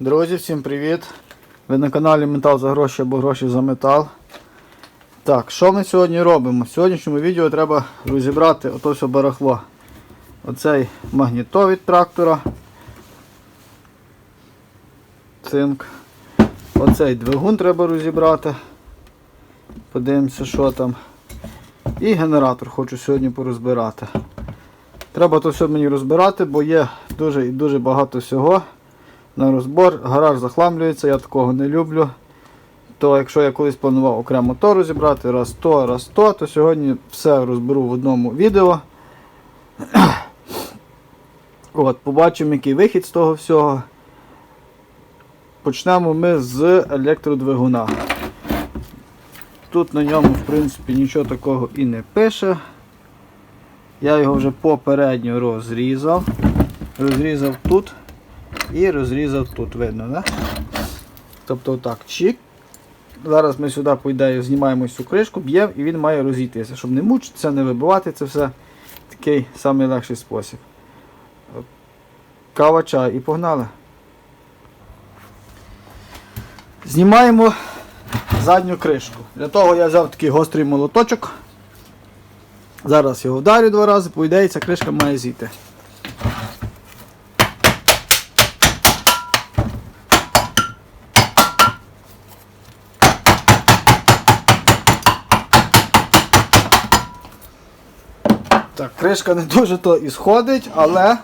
Друзі, всім привіт! Ви на каналі Метал за гроші або гроші за метал. Так, що ми сьогодні робимо? В сьогоднішньому відео треба розібрати ото все барахло. Оцей магніто від трактора. Цинк. Оцей двигун треба розібрати. Подивимося, що там. І генератор хочу сьогодні порозбирати. Треба то все мені розбирати, бо є дуже і дуже багато всього на розбор. Гараж захламлюється, я такого не люблю. То якщо я колись планував окремо то розібрати, раз то, раз то, то сьогодні все розберу в одному відео. От, Побачимо, який вихід з того всього. Почнемо ми з електродвигуна. Тут на ньому, в принципі, нічого такого і не пише. Я його вже попередньо розрізав. Розрізав тут і розрізав тут, видно, да? Тобто отак, чик. Зараз ми сюди, по знімаємо цю кришку, б'ємо і він має розійтися, щоб не мучитися, не вибивати, це все такий найлегший спосіб. Кава, чай і погнали. Знімаємо задню кришку. Для того я взяв такий гострий молоточок. Зараз його вдарю два рази, по ідеї ця кришка має зійти. Так, кришка не дуже то і сходить, але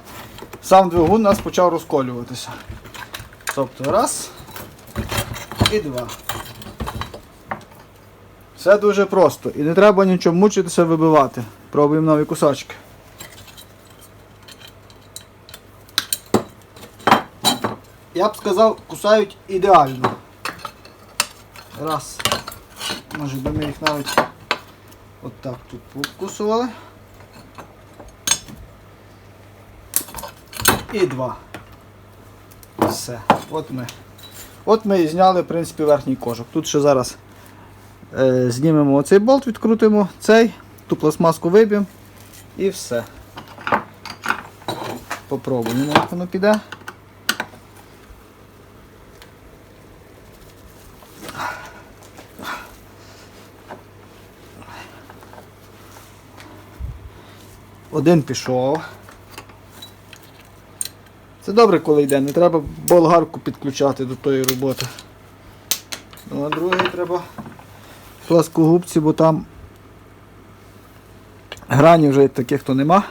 сам двигун у нас почав розколюватися. Тобто раз і два. Все дуже просто. І не треба нічого мучитися вибивати. Пробуємо нові кусочки. Я б сказав, кусають ідеально. Раз. Може би ми їх навіть отак тут покусували. І два. Все. От ми. От ми і зняли, в принципі, верхній кожух. Тут ще зараз е, знімемо оцей болт, відкрутимо цей, ту пластмаску виб'ємо і все. Попробуємо, як воно піде. Один пішов. Це добре, коли йде, не треба болгарку підключати до тої роботи. Ну, а другий треба пласкогубці, бо там грані вже таких то нема.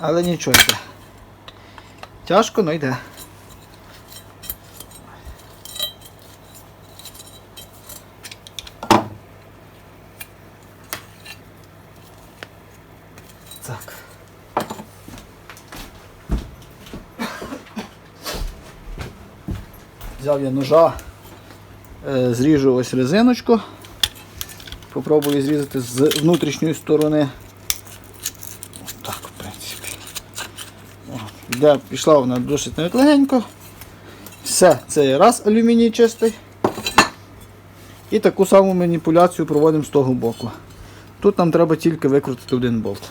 Але нічого йде. Тяжко, але йде. Так. Взяв я ножа, е, зріжу ось резиночку. Попробую зрізати з внутрішньої сторони. Ось так, в принципі. Де пішла вона досить навіть легенько. Все, це раз алюміній чистий. І таку саму маніпуляцію проводимо з того боку. Тут нам треба тільки викрутити один болт.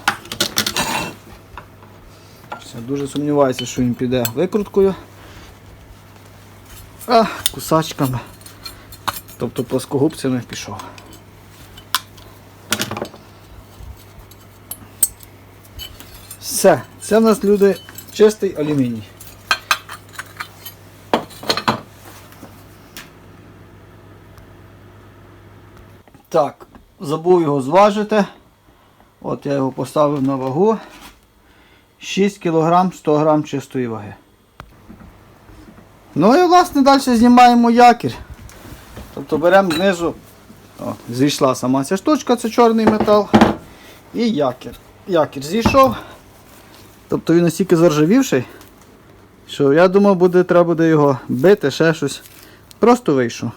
Все, дуже сумніваюся, що він піде викруткою. А, кусачками. Тобто плоскогубцями пішов. Все, це в нас люди чистий алюміній. Так, забув його зважити. От я його поставив на вагу. 6 кг 100 г чистої ваги. Ну і власне далі знімаємо якір. Тобто беремо знизу, о, зійшла сама ця штучка, це чорний метал. І якір. Якір зійшов. Тобто він настільки заржавівший, що я думав, буде, треба буде його бити, ще щось. Просто вийшов.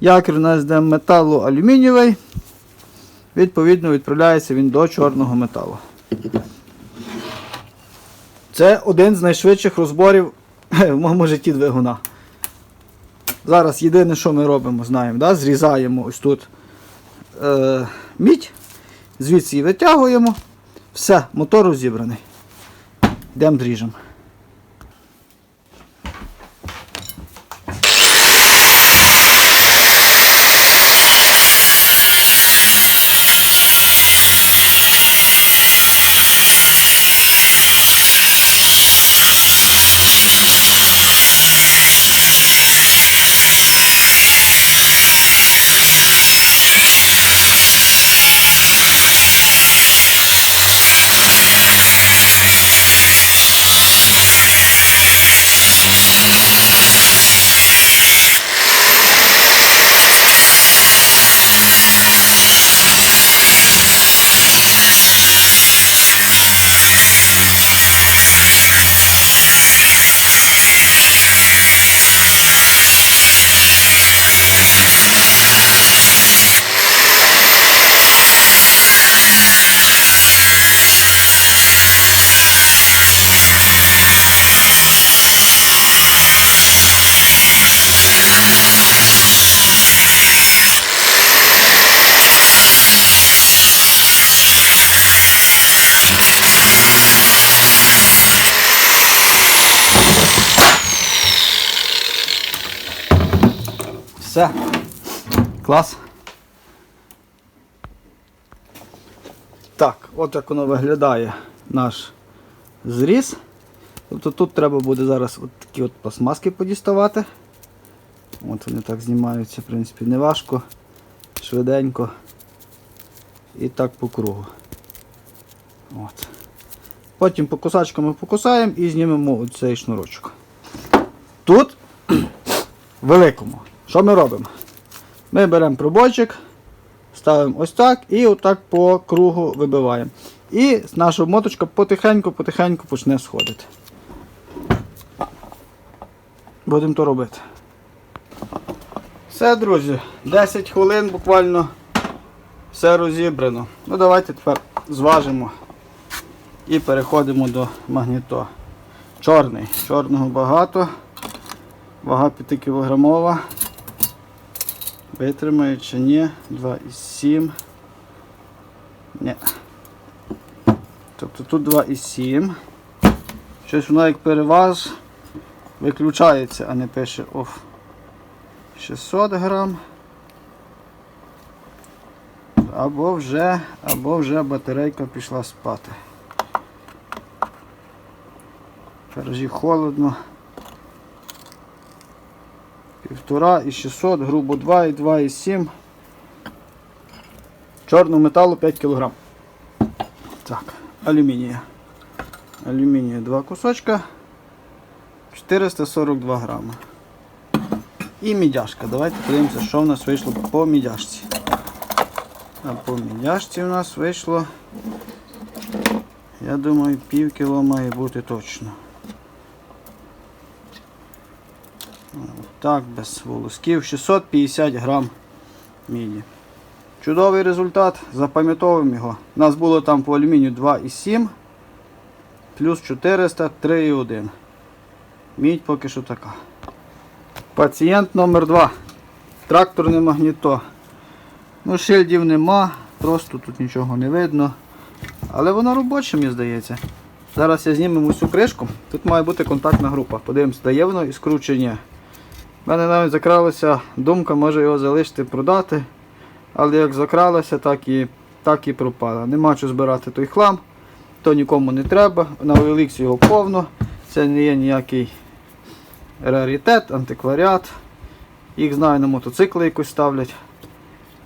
Якір у нас йде металу алюмінієвий. Відповідно, відправляється він до чорного металу. Це один з найшвидших розборів в моєму житті двигуна. Зараз єдине, що ми робимо, знаємо, да? зрізаємо ось тут е, мідь, звідси її витягуємо. Все, мотор розібраний. Йдемо зріжемо. Все. Клас. Так, от як воно виглядає наш зріз. Тобто тут треба буде зараз от такі от пластмаски подіставати. От вони так знімаються, в принципі, не важко, швиденько. І так по кругу. От. Потім по кусачками покусаємо і знімемо оцей шнурочок. Тут, великому, що ми робимо? Ми беремо пробойчик, ставимо ось так і отак по кругу вибиваємо. І наша моточка потихеньку-потихеньку почне сходити. Будемо то робити. Все, друзі, 10 хвилин буквально все розібрано. Ну давайте тепер зважимо і переходимо до магніто. Чорний. Чорного багато. Вага 5 кілограмова. Витримає чи ні? 2,7. Ні. Тобто тут 2,7. Щось воно як переваж виключається, а не пише off. 600 грам. Або вже, або вже батарейка пішла спати. Гаражі холодно. Півтора і 600, грубо 2 і 2 і 7. Чорного металу 5 кг. Так, алюмінія. Алюмінія 2 кусочка. 442 грами. І мідяшка. Давайте подивимося, що в нас вийшло по мідяшці. А по мідяшці у нас вийшло, я думаю, пів кіло має бути точно. Так, без волосків. 650 грам міді. Чудовий результат, запам'ятовуємо його. У нас було там по алюмінію 2,7 плюс 400 3,1. Мідь поки що така. Пацієнт номер 2 Тракторне магніто. Ну, шильдів нема, просто тут нічого не видно. Але воно робоче, мені здається. Зараз я знімемо всю кришку. Тут має бути контактна група. Подивимось, дає воно іскру чи У мене навіть закралася думка, може його залишити продати. Але як закралася, так і так і пропала. Нема що збирати той хлам, то нікому не треба. На OLX його повно. Це не є ніякий раритет, антикваріат. Їх знаю на мотоцикли якось ставлять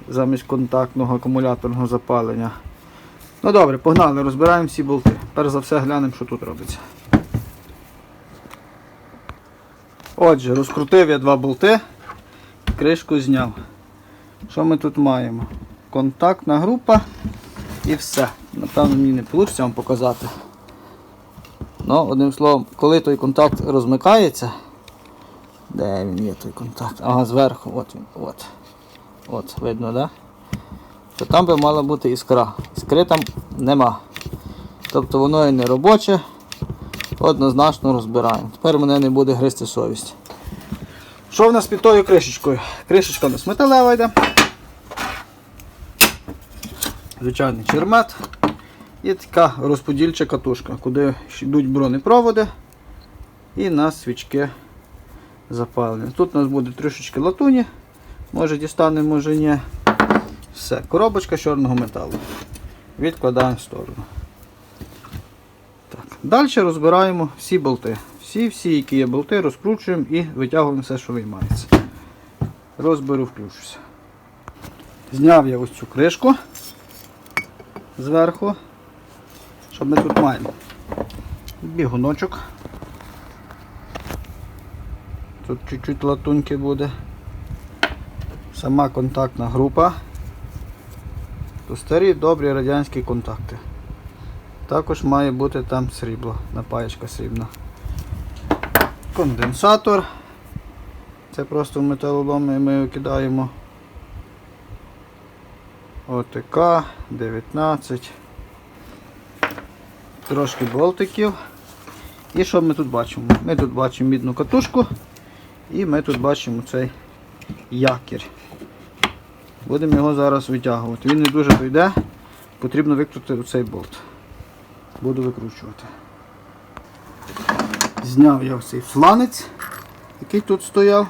замість контактного акумуляторного запалення. Ну добре, погнали, розбираємо всі болти. Перш за все глянемо, що тут робиться. Отже, розкрутив я два болти, кришку зняв. Що ми тут маємо? Контактна група і все. Напевно, мені не вийде вам показати. Ну, одним словом, коли той контакт розмикається, де він є той контакт? Ага, зверху, от він, от. От, видно, да? То там би мала бути іскра. Іскри там нема. Тобто воно і не робоче, однозначно розбираємо. Тепер мене не буде гристи совість. Що в нас під тою кришечкою? Кришечка у нас металева йде. Звичайний чермет. І така розподільча катушка, куди йдуть бронепроводи і на свічки запалення. Тут у нас буде трішечки латуні, може дістанемо, може ні. Все, коробочка чорного металу. Відкладаємо в сторону. Далі розбираємо всі болти. Всі-всі, які є болти, розкручуємо і витягуємо все, що виймається. Розберу, включуся. Зняв я ось цю кришку зверху. Що ми тут маємо? Бігуночок. Тут чуть-чуть латуньки буде. Сама контактна група. То старі добрі радянські контакти. Також має бути там срібло, напаєчка срібна. Конденсатор. Це просто в металоломі ми його кидаємо. ОТК 19. Трошки болтиків. І що ми тут бачимо? Ми тут бачимо мідну катушку і ми тут бачимо цей якір. Будемо його зараз витягувати. Він не дуже дойде, потрібно викрутити цей болт. Буду викручувати. Зняв я цей фланець, який тут стояв.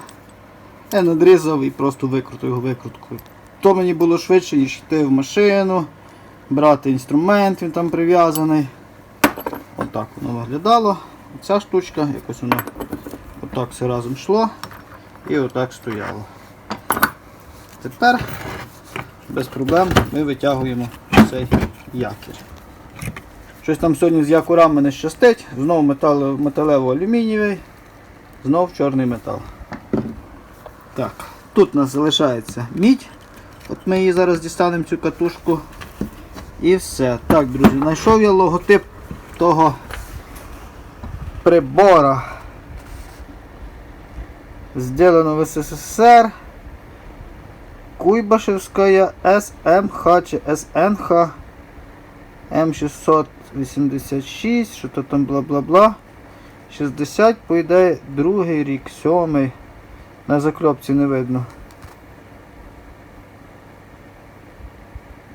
Я надрізав і просто викрутив його викруткою. То мені було швидше, ніж йти в машину, брати інструмент, він там прив'язаний. Отак воно виглядало. Ця штучка, якось воно отак все разом йшло і отак стояло. Тепер без проблем ми витягуємо цей якір. Щось там сьогодні з якорами не щастить, знову метал, металево-алюмінієвий, знов чорний метал. Так, тут у нас залишається мідь. От ми її зараз дістанемо цю катушку. І все. Так, друзі, знайшов я логотип того прибора. Сделано в СССР. Куйбашевская СМХ чи СНХ М686, що то там бла-бла-бла. 60, по ідеї, другий рік, сьомий. На закльопці не видно.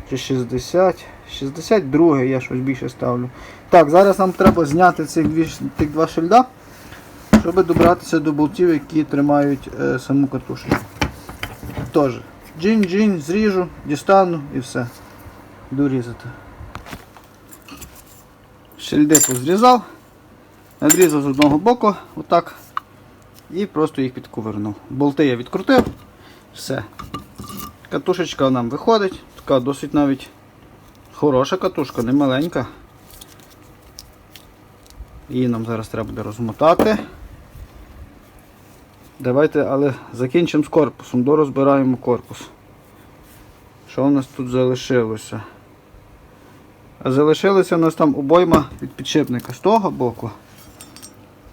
Чи 60. 62 я щось більше ставлю. Так, зараз нам треба зняти цих дві, тих два шильда, щоб добратися до болтів, які тримають е, саму катушку. Тож, джин-джин, зріжу, дістану і все. Йду різати. Шильди позрізав, надрізав з одного боку, отак. І просто їх підковернув. Болти я відкрутив, все. Катушечка нам виходить, така досить навіть хороша катушка, не маленька. Її нам зараз треба буде розмотати. Давайте, але закінчимо з корпусом, дорозбираємо корпус. Що у нас тут залишилося? А залишилося у нас там обойма від підшипника з того боку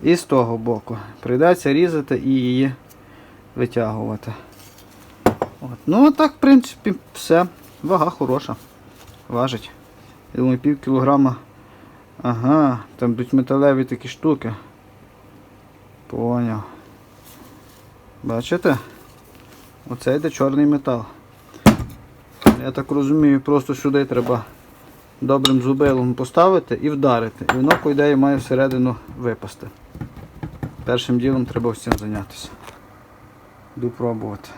і з того боку. Прийдеться різати і її витягувати. От. Ну так, в принципі, все. Вага хороша. Важить. Я думаю, пів кілограма. Ага, там будуть металеві такі штуки. Поняв. Бачите? Оце йде чорний метал. Я так розумію, просто сюди треба добрим зубилом поставити і вдарити. І воно, по ідеї, має всередину випасти. Першим ділом треба цим зайнятися. Йду пробувати.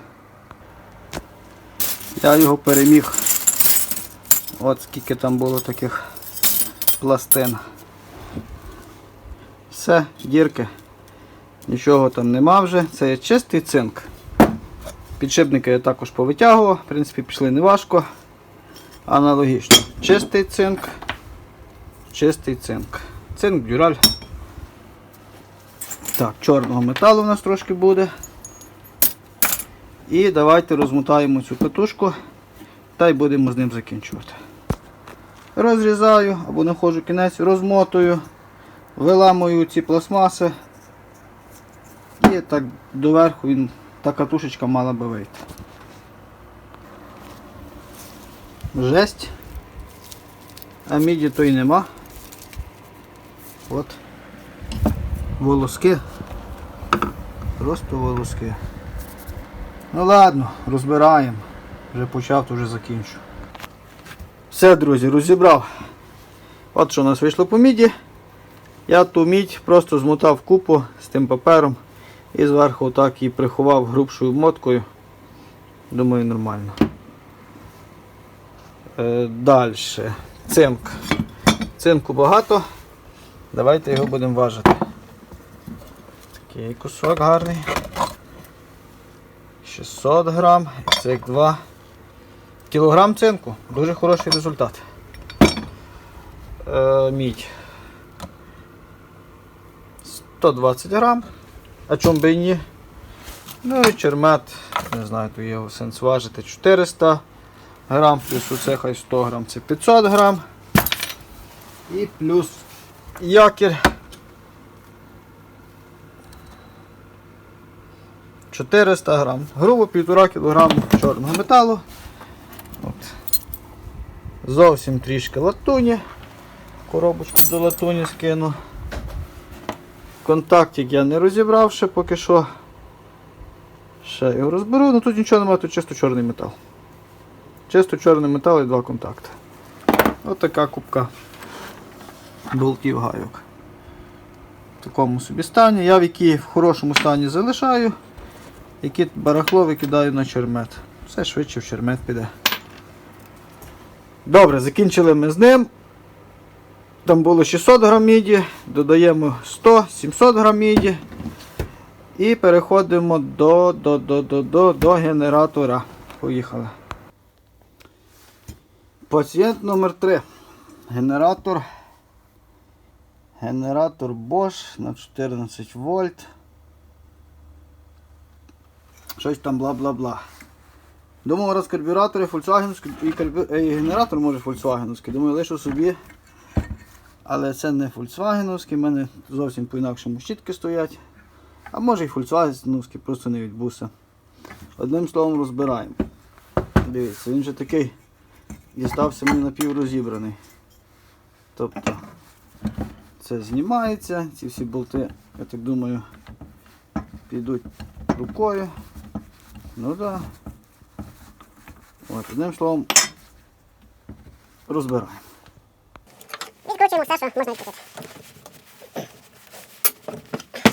Я його переміг. От скільки там було таких пластин. Все, дірки. Нічого там нема вже. Це є чистий цинк. Підшипники я також повитягував, в принципі, пішли неважко. Аналогічно. Чистий цинк, чистий цинк. Цинк, дюраль. Так, чорного металу у нас трошки буде. І давайте розмотаємо цю катушку та й будемо з ним закінчувати. Розрізаю або знаходжу кінець, розмотую, виламую ці пластмаси. І так доверху він, та катушечка мала би вийти. Жесть. А міді то й нема. От. Волоски. Просто волоски. Ну ладно, розбираємо. Вже почав, то вже закінчу. Все, друзі, розібрав. От що у нас вийшло по міді. Я ту мідь просто змотав купу з тим папером і зверху так її приховав грубшою моткою. Думаю, нормально. Е, Далі. Цинк. Цинку багато. Давайте його будемо важити. Такий кусок гарний. 600 грам, цих 2 кілограм цинку. Дуже хороший результат. Е, мідь. 120 грам. А чому би і ні? Ну і чермет, не знаю, то є сенс важити 400 грам, плюс оце хай 100 грам, це 500 грам. І плюс якір 400 грам. Грубо 1,5 кг чорного металу. От. Зовсім трішки латуні. Коробочку до латуні скину. Контактик я не розібрав ще поки що. Ще його розберу, ну тут нічого немає, тут чисто чорний метал. Чисто чорний метал і два контакти. Ось така кубка болтів гайок. В такому собі стані. Я в якій в хорошому стані залишаю. які барахло викидаю на чермет. Все швидше в чермет піде. Добре, закінчили ми з ним. Там було 600 грам міді, додаємо 100-700 грам міді. І переходимо до, до, до, до, до, до генератора. Поїхали. Пацієнт номер 3 Генератор. Генератор Bosch на 14 вольт. Щось там бла-бла-бла. Думав, раз карбюратори Volkswagen і, карбю... і генератор може Volkswagen. Думаю, лишу собі. Але це не Volkswagen, в мене зовсім по-інакшому щітки стоять. А може і Volkswagen, просто не від буса. Одним словом розбираємо. Дивіться, він же такий дістався мені напіврозібраний. Тобто це знімається, ці всі болти, я так думаю, підуть рукою. Ну. Да. От, одним словом, розбираємо. Відкручуємо все, що можна відкрутити.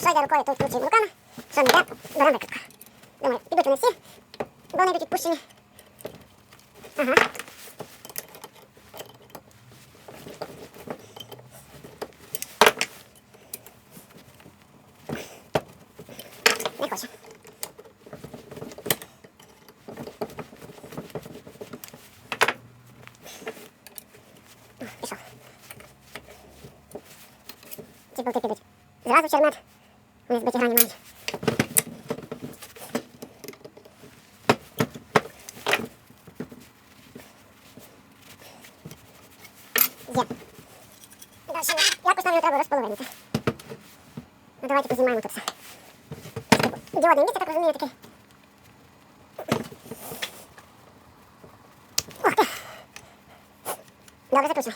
Що йде рукою, тут кручуємо руками. Що не йде, беремо викрутка. Думаю, підуть вони всі, бо вони йдуть відпущені. Ага. Не хоче. Пішов. Ці болти підуть. Зразу в чермет. Вони збиті грані мають. Є. Далі треба розполовинити. Ну давайте познімаємо тут все. Діодний місце, так розумію, такий. Ох ти. Добре, закручуй.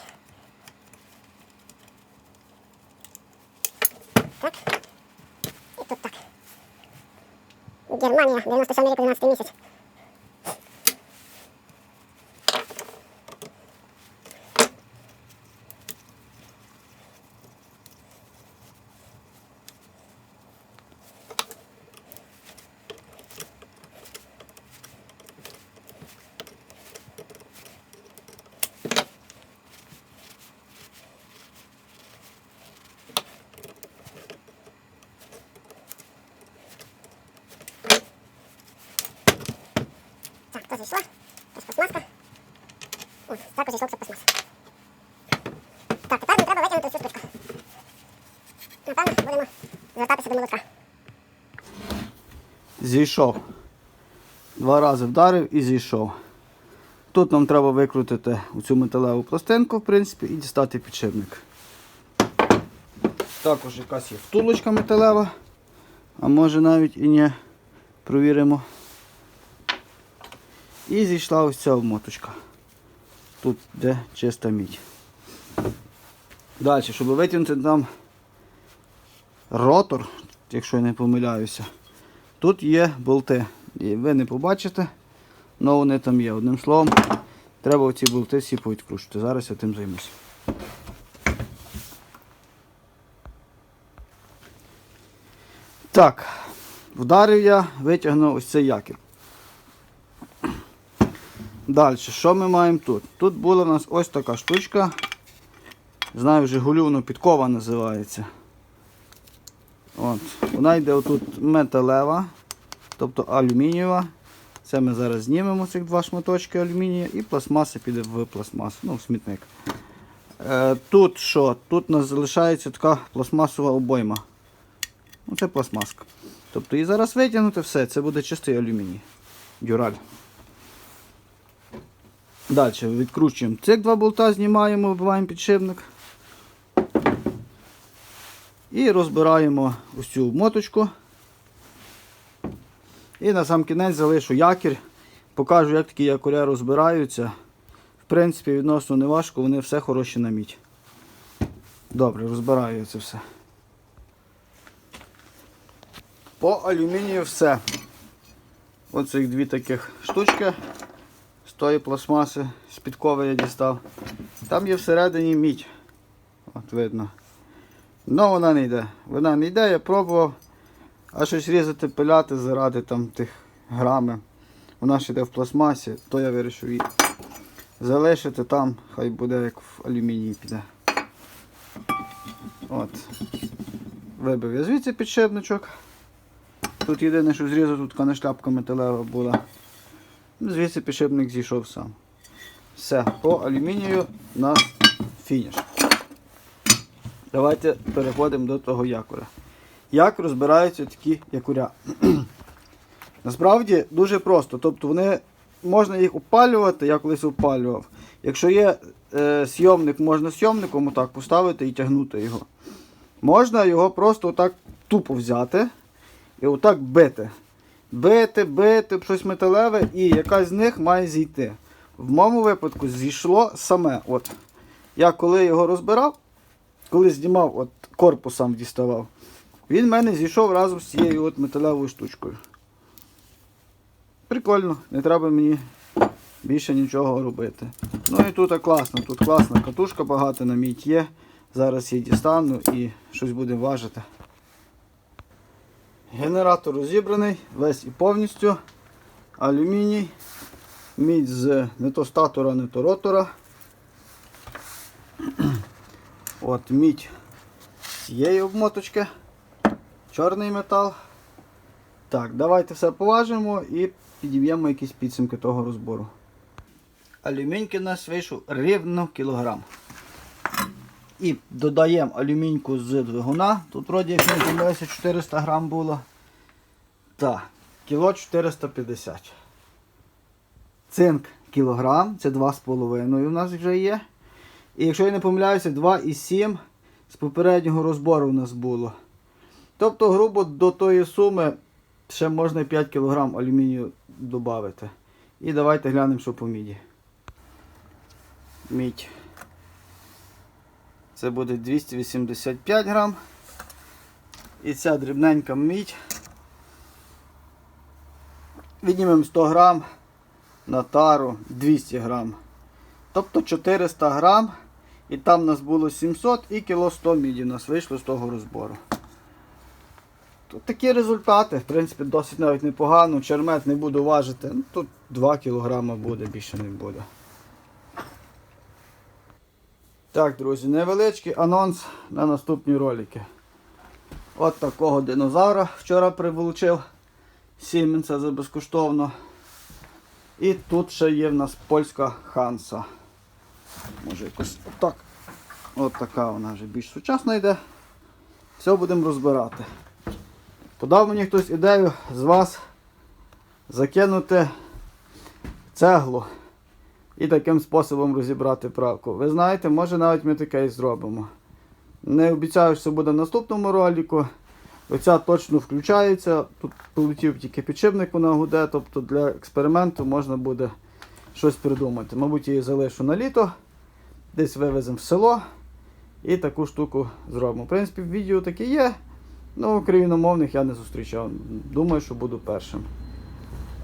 Так. І тут так. Германія, 97 рік, 12 місяць. Так, то зійшла. Ось пластмаска. О, так зійшов це пластмас. Так, тепер нам треба витягнути цю штучку. Напевно, будемо звертатися до молотка. Зійшов. Два рази вдарив і зійшов. Тут нам треба викрутити цю металеву пластинку, в принципі, і дістати підшипник. Також якась є втулочка металева, а може навіть і не. Провіримо. І зійшла ось ця обмоточка. Тут де чиста мідь. Далі, щоб витягнути там ротор, якщо я не помиляюся, тут є болти. І ви не побачите, але вони там є. Одним словом, треба оці болти всі повідкручувати. Зараз я тим займуся. Так, вдарив я, витягнув ось цей якір. Далі, що ми маємо тут? Тут була в нас ось така штучка. Знаю, Жигулівно підкова називається. От. Вона йде отут металева, тобто алюмінієва. Це ми зараз знімемо цих два шматочки алюмінія і пластмаса піде в пластмасу, ну, в смітник. Е, тут що? Тут у нас залишається така пластмасова обойма. Ну, це пластмаска. Тобто і зараз витягнути все, це буде чистий алюміній. Дюраль. Далі відкручуємо цих два болта, знімаємо, вибиваємо підшипник. І розбираємо ось цю моточку. І на сам кінець залишу якір. Покажу, як такі якоря розбираються. В принципі, відносно не важко, вони все хороші на мідь. Добре, розбираю це все. По алюмінію все. Їх дві таких штучки з тої пластмаси, з підкови я дістав. Там є всередині мідь. От видно. Ну вона не йде. Вона не йде, я пробував. А щось різати, пиляти заради там тих грами. Вона ще йде в пластмасі, то я вирішив її залишити там, хай буде як в алюмінії піде. От. Вибив я звідси підшипничок. Тут єдине, що зрізав, тут така не шляпка металева була. Звідси підшипник зійшов сам. Все, по алюмінію на фініш. Давайте переходимо до того якоря. Як розбираються такі якоря? Насправді дуже просто. Тобто вони можна їх опалювати, я колись опалював. Якщо є е, сйомник, можна сйомником отак поставити і тягнути його. Можна його просто отак тупо взяти і отак бити. Бити, бити, щось металеве, і якась з них має зійти. В моєму випадку зійшло саме. От. Я коли його розбирав, коли знімав, от корпус діставав, він в мене зійшов разом з цією от металевою штучкою. Прикольно, не треба мені більше нічого робити. Ну і тут класно, тут класна катушка багато на мідь є. Зараз її дістану і щось будемо важити. Генератор розібраний, весь і повністю. Алюміній, мідь з не то статора, не то ротора. От мідь цієї обмоточки. Чорний метал. Так, давайте все поважимо і підіб'ємо якісь підсумки того розбору. Алюміньки у нас вийшов рівно кілограм. І додаємо алюміньку з двигуна. Тут вроді як не помилився 400 грам було. Так, кіло 450. Цинк кілограм, це 2,5 у нас вже є. І якщо я не помиляюся, 2,7 з попереднього розбору у нас було. Тобто, грубо до тої суми ще можна 5 кг алюмінію додати. І давайте глянемо, що по міді. Мідь. Це буде 285 грам. І ця дрібненька мідь. Віднімемо 100 грам на тару 200 грам. Тобто 400 грам. І там у нас було 700 і кіло 100 міді у нас вийшло з того розбору. Тут такі результати, в принципі, досить навіть непогано. Чермет не буду важити. Ну, тут 2 кг буде, більше не буде. Так, друзі, невеличкий анонс на наступні ролики. От такого динозавра вчора приволочив Сіменса за безкоштовно. І тут ще є в нас польська ханса. Може якось отак. От така вона вже більш сучасна йде. Все будемо розбирати. Подав мені хтось ідею з вас закинути цеглу і таким способом розібрати правку. Ви знаєте, може навіть ми таке і зробимо. Не обіцяю, що буде в наступному ролику. Оця точно включається. Тут полетів тільки підшипник, вона гуде, тобто для експерименту можна буде щось придумати. Мабуть, її залишу на літо, десь вивеземо в село і таку штуку зробимо. В принципі, відео таке є. Ну, україномовних я не зустрічав. Думаю, що буду першим.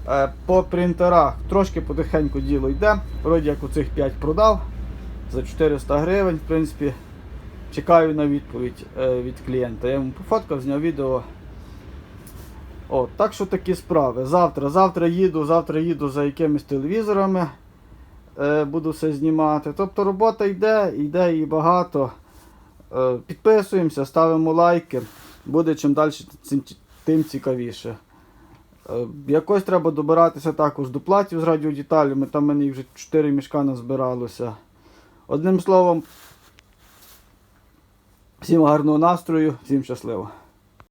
Е, По принтерах трошки потихеньку діло йде. Вроді як оцих 5 продав за 400 гривень. В принципі, чекаю на відповідь е, від клієнта. Я йому пофоткав, зняв відео. От, так що такі справи. Завтра, завтра їду, завтра їду за якимись телевізорами. Е, буду все знімати. Тобто робота йде, йде і багато. Підписуємося, ставимо лайки. Буде чим далі, тим цікавіше. Е, Якось треба добиратися також до платів з радіодеталями. Там в мене їх вже 4 мішка назбиралося. Одним словом, всім гарного настрою, всім щасливо.